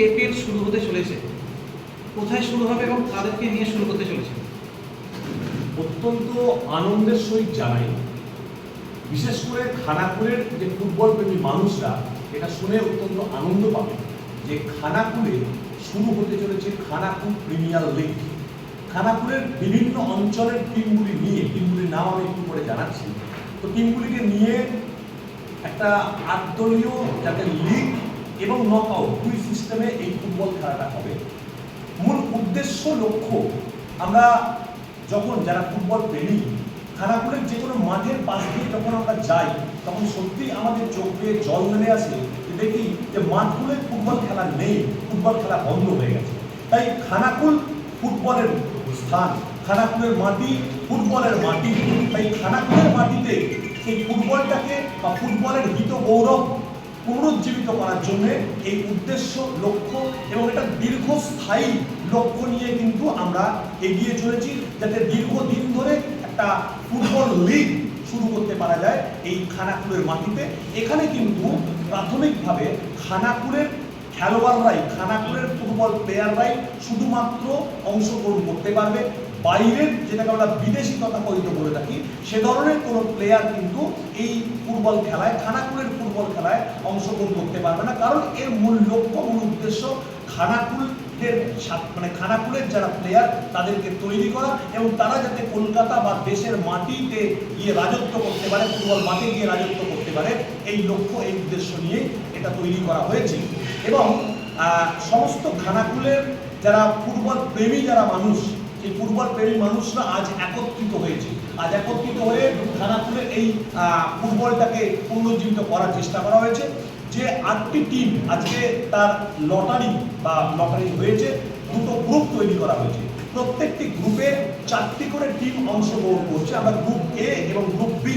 KPL শুরু হতে চলেছে। কোথায় শুরু হবে এবং কাদেরকে নিয়ে শুরু করতে চলেছে? অত্যন্ত আনন্দের সহিত জানাই। বিশেষ করে খানাকুলের যে ফুটবল প্রেমী মানুষরা, এটা শুনে অত্যন্ত আনন্দ পাবে যে খানাকুলে শুরু হতে চলেছে খানাকুল প্রিমিয়ার লিগ। খানাকুলের বিভিন্ন অঞ্চলের টিমগুলি নিয়ে, টিমগুলির নাম আমি একটু করে জানাচ্ছি। তো টিমগুলিকে নিয়ে একটা আটদলীয় যাতে লিগ এবং নকআউট দুই সিস্টেমে এই ফুটবল খেলাটা হবে। মূল উদ্দেশ্য, লক্ষ্য, আমরা যখন যারা ফুটবল প্রেমী খানাকুলের যে কোনো মাঠের পাশ দিয়ে যখন আমরা যাই, তখন সত্যি আমাদের চোখ জল নেমে আসে দেখি যে মাঠগুলোয় ফুটবল খেলা নেই, ফুটবল খেলা বন্ধ হয়ে গেছে। তাই খানাকুল ফুটবলের স্থান, খানাকুলের মাটি ফুটবলের মাটি। তাই খানাকুলের মাটিতে সেই ফুটবলটাকে বা ফুটবলের হিত গৌরব পুনরুজ্জীবিত করার জন্য এই উদ্দেশ্য, লক্ষ্য এবং এটা দীর্ঘস্থায়ী লক্ষ্য নিয়ে কিন্তু আমরা এগিয়ে চলেছি যাতে দীর্ঘদিন ধরে একটা ফুটবল লিগ শুরু করতে পারা যায় এই খানাকুলের মাটিতে। এখানে কিন্তু প্রাথমিকভাবে খানাকুলের খেলোয়াড়রাই, খানাকুলের ফুটবল প্লেয়াররাই শুধুমাত্র অংশগ্রহণ করতে পারবে। বাইরের যেটাকে আমরা বিদেশি তথাকথিত বলে থাকি, সে ধরনের কোনো প্লেয়ার কিন্তু এই ফুটবল খেলায়, খানাকুলের ফুটবল খেলায় অংশগ্রহণ করতে পারবে না। কারণ এর মূল লক্ষ্য, মূল উদ্দেশ্য খানাকুলের মানে খানাকুলের যারা প্লেয়ার তাদেরকে তৈরি করা এবং তারা যাতে কলকাতা বা দেশের মাটিতে গিয়ে রাজত্ব করতে পারে, ফুটবল মাঠে গিয়ে রাজত্ব করতে পারে, এই লক্ষ্য, এই উদ্দেশ্য নিয়ে এটা তৈরি করা হয়েছে। এবং সমস্ত খানাকুলের যারা ফুটবল প্রেমী যারা মানুষ সেই ফুটবল প্রেমী মানুষরা আজ একত্রিত হয়েছে। আজ একত্রিত হয়ে খানাকুলের এই ফুটবলটাকে পুনরুজ্জীবিত করার চেষ্টা করা হয়েছে। যে আটটি টিম আজকে তার লটারি বা লটারি হয়েছে, দুটো গ্রুপ তৈরি করা হয়েছে। প্রত্যেকটি গ্রুপে চারটি করে টিম অংশগ্রহণ করছে। আমরা গ্রুপ এ এবং গ্রুপ বি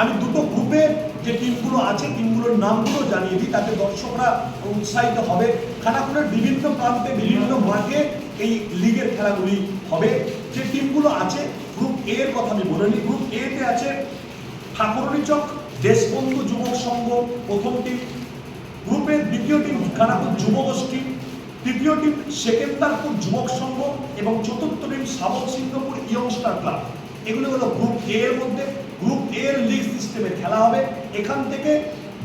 আমি দুটো গ্রুপে যে টিমগুলো আছে টিমগুলোর নামগুলো জানিয়ে দিই, তাতে দর্শকরা উৎসাহিত হবে। খানাকুলের বিভিন্ন প্রান্তে বিভিন্ন মাঠে এই লিগের খেলাগুলি হবে। যে টিমগুলো আছে গ্রুপ এর কথা আমি বলে নিই গ্রুপ এ তে আছে ঠাকুরনিচক দেশবন্ধু যুবক সংঘ, প্রথম টিম। গ্রুপের দ্বিতীয় টিম খানাপুর যুব গোষ্ঠী। তৃতীয় টিম সেকেন্দারপুর যুবক সংঘ এবং চতুর্থ টিম সাবক সিংহপুর ইয়ংস্টার ক্লাব। এগুলো হলো গ্রুপ এ এর মধ্যে। গ্রুপ এ এর লিগ সিস্টেমে খেলা হবে। এখান থেকে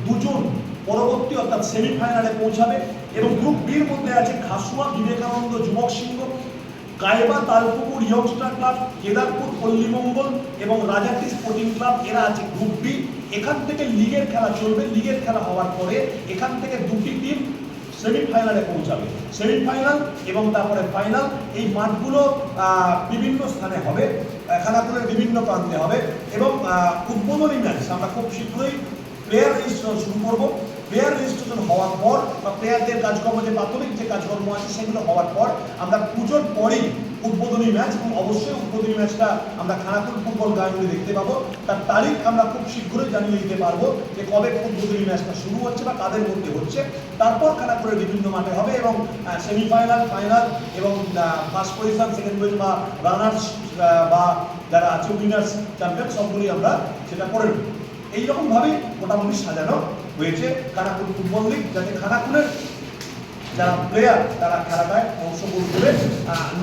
দুজন পরবর্তী অর্থাৎ সেমিফাইনালে পৌঁছাবে। এবং গ্রুপ বির মধ্যে আছে খাসুয়া বিবেকানন্দ যুবক সিংহ। কায়বা তালপুকুর, ইয়ংস্টার ক্লাব, কেদারপুর পল্লীমঙ্গল এবং রাজাটি স্পোর্টিং ক্লাব, এরা আছে গ্রুপ বি এখান থেকে লিগের খেলা চলবে। লিগের খেলা হওয়ার পরে এখান থেকে দুটি টিম সেমিফাইনালে পৌঁছাবে। সেমিফাইনাল এবং তারপরে ফাইনাল, এই মাঠগুলো বিভিন্ন স্থানে হবে। খানাকুলের বিভিন্ন প্রান্তে হবে এবং উদ্বোধনী ম্যাচ, আমরা খুব শীঘ্রই প্লেয়ার রেজিস্ট্রেশন শুরু করব। প্লেয়ার রেজিস্ট্রেশন হওয়ার পর বা প্লেয়ারদের কাজকর্ম, যে প্রাথমিক যে কাজকর্ম আছে, সেগুলো হওয়ার পর আমরা পুজোর পরেই উদ্বোধনী ম্যাচ এবং অবশ্যই উদ্বোধনী ম্যাচটা আমরা খানাকুল ফুটবল গ্রাউন্ডে দেখতে পাবো। তার তারিখ আমরা খুব শীঘ্রই জানিয়ে দিতে পারব যে কবে উদ্বোধনী ম্যাচটা শুরু হচ্ছে বা কাদের মধ্যে হচ্ছে। তারপর খানাকুলের বিভিন্ন মাঠে হবে এবং সেমিফাইনাল ফাইনাল এবং ফার্স্ট পজিশন সেকেন্ড পজিশন বা রানার্স বা যারা আছে উইনার্স চ্যাম্পিয়ন সবগুলি আমরা সেটা করে নেব। এইরকমভাবে মোটামুটি সাজানো হয়েছে খানাকুল ফুটবল লিগ, যাতে খানাকুলের যারা প্লেয়ার তারা খেলাটায় অংশগ্রহণ করে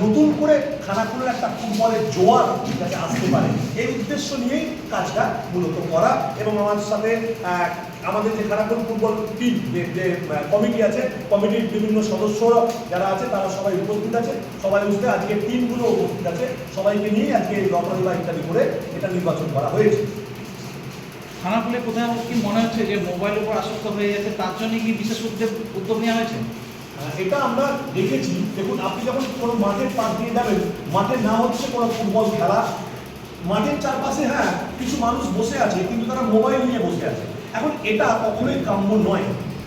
নতুন করে খানাকুলের একটা ফুটবলের জোয়ার যাতে আসতে পারে। এই উদ্দেশ্য নিয়েই কাজটা মূলত করা এবং আমার সাথে আমাদের যে খানাকুল ফুটবল টিম যে যে কমিটি আছে কমিটির বিভিন্ন সদস্যরা যারা আছে, তারা সবাই উপস্থিত আছে। সবাই বুঝতে আজকে টিমগুলো উপস্থিত আছে। সবাইকে নিয়ে আজকে লটারি বা ইত্যাদি করে এটা নির্বাচন করা হয়েছে। খানাকুলে কোথাও কি মনে হচ্ছে যে মোবাইলের উপর আসক্ত হয়ে যাচ্ছে তার জন্য কি বিশেষ উদ্যোগ উদ্যোগ নেওয়া হয়েছে? এটা আমরা দেখেছি। দেখুন, আপনি যখন কোনো মাঠের পাশ দিয়ে যাবেন মাঠে না হচ্ছে কোনো ফুটবল খেলা। মাঠের চারপাশে হ্যাঁ কিছু মানুষ বসে আছে, কিন্তু তারা মোবাইল নিয়ে বসে আছে। এখন এটা কখনোই কাম্য নয়।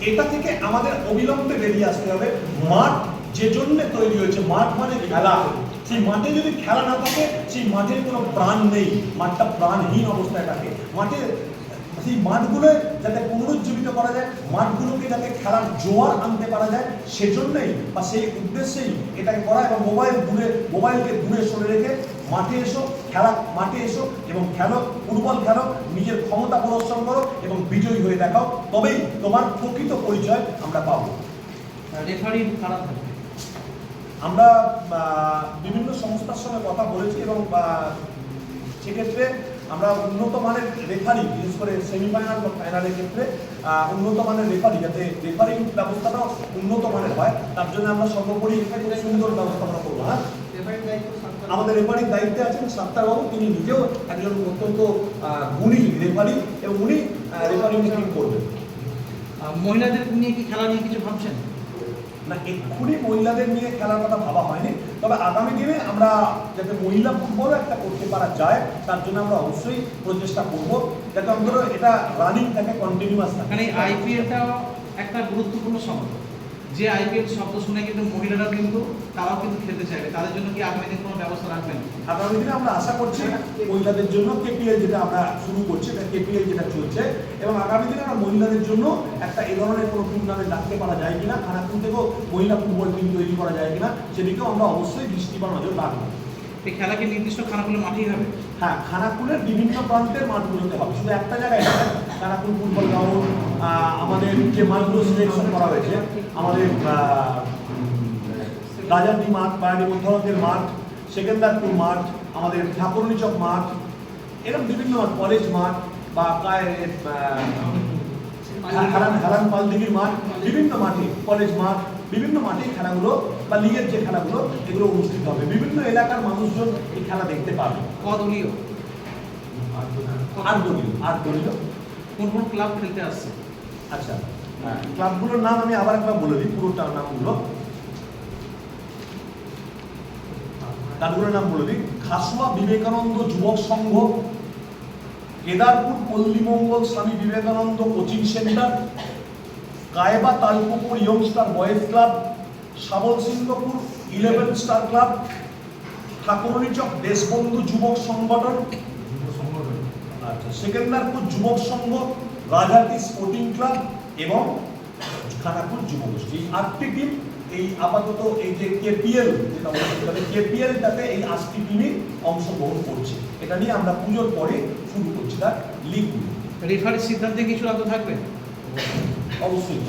এটা থেকে আমাদের অবিলম্বে বেরিয়ে আসতে হবে। মাঠ যে জন্য তৈরি হয়েছে, মাঠ মানে খেলা। সেই মাঠে যদি খেলা না থাকে, সেই মাঠের কোনো প্রাণ নেই। মাঠটা প্রাণহীন অবস্থায় থাকে। মাঠে সেই মাঠগুলো যাতে পুনরুজ্জীবিত করা যায় মাঠগুলোকে যাতে খেলার জোয়ার আনতে পারা যায় সেজন্যই বা সেই উদ্দেশ্যেই এটাকে করা এবং মোবাইল দূরে মোবাইলকে দূরে সরে রেখে মাঠে এসো খেলা মাঠে এসো এবং খেলো ফুটবল খেলো নিজের ক্ষমতা প্রদর্শন করো এবং বিজয়ী হয়ে দেখাও। তবেই তোমার প্রকৃত পরিচয় আমরা পাবো। রেফারি থাকবে? আমরা বিভিন্ন সংস্থার সঙ্গে কথা বলেছি এবং সেক্ষেত্রে আমরা উন্নত মানের রেফারি বিশেষ করে সেমিফাইনাল বা ফাইনালের ক্ষেত্রে উন্নত মানের রেফারি যাতে রেফারিং ব্যবস্থাটাও উন্নত মানের হয়, তার জন্য আমরা সর্বোপরি সুন্দর ব্যবস্থাপনা করব হ্যাঁ? আমাদের রেফারির দায়িত্বে আছেন সাত্তারবাবু, তিনি নিজেও একজন অত্যন্ত গুণী রেফারি এবং উনি রেফারিং করবেন। মহিলাদের নিয়ে কি খেলা নিয়ে কিছু ভাবছেন? না, এক্ষুনি মহিলাদের নিয়ে খেলার কথা ভাবা হয়নি। তবে আগামী দিনে আমরা যাতে মহিলা ফুটবলও একটা করতে পারা যায়, তার জন্য আমরা অবশ্যই প্রচেষ্টা করব। যাতে অন্তত এটা রানিং থাকে কন্টিনিউয়াস থাকে। মানে আইপিএলটাও একটা গুরুত্বপূর্ণ শব্দ যে আইপিএল শব্দ শুনে কিন্তু মহিলারা কিন্তু তারাও কিন্তু খেলতে চাইবে। তাদের জন্য কি আগামী দিন কোনো ব্যবস্থা রাখবেন? আগামী দিনে আমরা আশা করছি মহিলাদের জন্য কেপিএল যেটা আমরা শুরু করছি, এটা কেপিএল যেটা চলছে এবং আগামী দিনে আমরা মহিলাদের জন্য একটা এ ধরনের কোনো টুর্নামেন্ট রাখতে পারা যায় কিনা খানাকুল থেকেও মহিলা ফুটবল টিম তৈরি করা যায় কিনা, সেদিকেও আমরা অবশ্যই দৃষ্টিপাত নজর রাখব। এই খেলা কি নির্দিষ্ট খানাগুলো মাঠেই হবে? হ্যাঁ খানাকুলের বিভিন্ন প্রান্তের মাঠগুলোতে হবে শুধু একটা জায়গায় খানাকুল ফুটবল গ্রাউন্ড আমাদের যে মাঠগুলো সিলেকশন করা হয়েছে আমাদের রাজারডি মাঠ বায়ানি মধ্যরকের মাঠ সেকেন্দারপুর মাঠ আমাদের ঠাকুরনিচক মাঠ এরকম বিভিন্ন মাঠ কলেজ মাঠ বা কায় হারান হারান পালদিঘির মাঠ বিভিন্ন মাঠে কলেজ মাঠ বিভিন্ন মাঠে খেলাগুলো বা লিগের যে খেলাগুলো এগুলো অনুষ্ঠিত হবে। বিভিন্ন এলাকার মানুষজন এই খেলা দেখতে পাবে। কদলীয়। আর দলীয়। আর দলীয়। কোন কোন ক্লাব খেলতে আসছে? আচ্ছা। ক্লাবগুলোর নাম আমি আবার একবার বলে দিই পুরোটার নামগুলো। ক্লাবগুলোর নাম বলে দিই। খাসুয়া বিবেকানন্দ যুবক সংঘ Kedarpur Pallimangal Swami Vivekananda coaching centre Kayba Talpukur youngster boys club Sabal Singhpur eleven star club Thakurnichak Deshbandhu যুবক সংগঠন আচ্ছা সেকেন্দারপুর যুবক সংঘ রাজাটি স্পোর্টিং ক্লাব এবং খানাপুর যুব গোষ্ঠী। এই আটটি টিম এই আপাতত এই যে কেপিএল যেটা হবে কেপিএলটাতে এই আটটি টিমই অংশগ্রহণ করছে। এটা নিয়ে আমরা পুজোর পরে শুরু করছি তার লিগগুলো রেফারির সিদ্ধান্তে কিছু রাত থাকবে? অবশ্যই।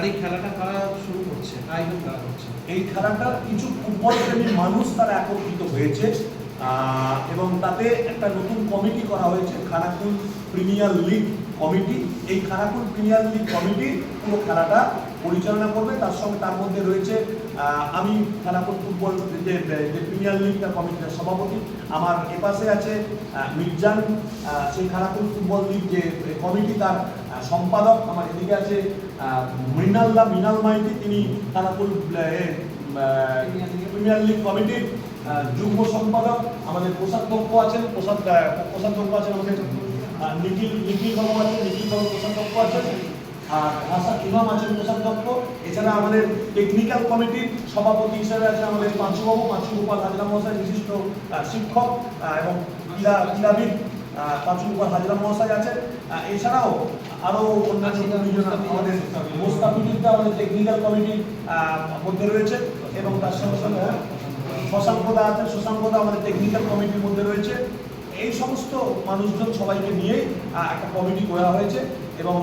আর এই খেলাটা কারা শুরু করছে? আয়োজন কারা করছে? এই খেলাটা কিছু ফুটবল প্রেমী মানুষ তারা একত্রিত হয়েছে এবং তাতে একটা নতুন কমিটি করা হয়েছে, খানাকুল প্রিমিয়ার লিগ কমিটি। এই খানাকুল প্রিমিয়ার লিগ কমিটি পুরো খেলাটা পরিচালনা করবে। তার সঙ্গে তার মধ্যে রয়েছে আমি খানাকুল ফুটবল যে প্রিমিয়ার লিগটা কমিটির সভাপতি, আমার এপাশে আছে মির্জান সেই খানাকুল ফুটবল লিগ যে কমিটি, তার সম্পাদক আমার এদিকে আছে মৃণাল্লা মৃণাল মাইতি তিনি আহ, প্রিমিয়ার লিগ কমিটির যুগ্ম সম্পাদক। আমাদের কোষাধ্যক্ষ আছেন কোষাদ আহ, কোষাধ্যক্ষ আছেন আমাদের নিখিল নিখিল বাবু আছেন নিখিল বাবু কোষাধ্যক্ষ আছেন আর হাসান ইমাম আছেন কোষাধ্যক্ষ এছাড়া আমাদের টেকনিক্যাল কমিটির সভাপতি হিসেবে আছেন আমাদের পাঁচুবাবু পাঁচু গোপাল হাজরা মহাশয় বিশিষ্ট শিক্ষক এবং ক্রীড়া ক্রীড়াবিদ আহ, হাজরা মহাশয় আছেন। এছাড়াও আরও অন্যান্য দুজন আমাদের মোস্তাফিজুদ্দা আমাদের টেকনিক্যাল কমিটির মধ্যে রয়েছে এবং তার সঙ্গে সঙ্গে শশাঙ্কদা আছেন। শশাঙ্কদা আমাদের টেকনিক্যাল কমিটির মধ্যে রয়েছে। এই সমস্ত মানুষজন সবাইকে নিয়ে আহ, একটা কমিটি করা হয়েছে এবং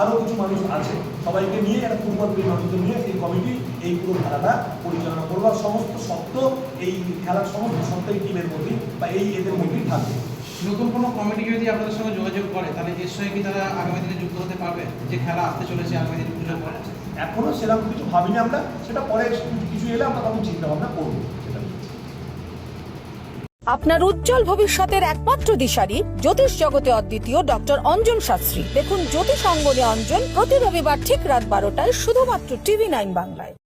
আরও কিছু মানুষ আছে। সবাইকে নিয়ে একটা ফুটবল প্রিয় মানুষদের নিয়ে এই কমিটি এই পুরো খেলাটা পরিচালনা করবে। আর সমস্ত সত্য এই খেলার সমস্ত সত্য এই টিমের মধ্যেই বা এই এদের মধ্যেই থাকবে। নতুন কোনো কমিটি যদি আপনাদের সঙ্গে যোগাযোগ করে তাহলে সঙ্গে কি তারা আগামী দিনে যুক্ত হতে পারবে? যে খেলা আসতে চলেছে আগামী দিনে পুজোর পরে। এখনও সেরকম কিছু ভাবিনি আমরা। সেটা পরে কিছু এলে আমরা তখন চিন্তা ভাবনা করব। আপনার উজ্জ্বল ভবিষ্যতের একমাত্র দিশারি জ্যোতিষ জগতে অদ্বিতীয় ডক্টর অঞ্জন শাস্ত্রী। দেখুন জ্যোতিষ অঙ্গনে অঞ্জন প্রতি রবিবার ঠিক রাত বারোটায় শুধুমাত্র টিভি নাইন বাংলায়।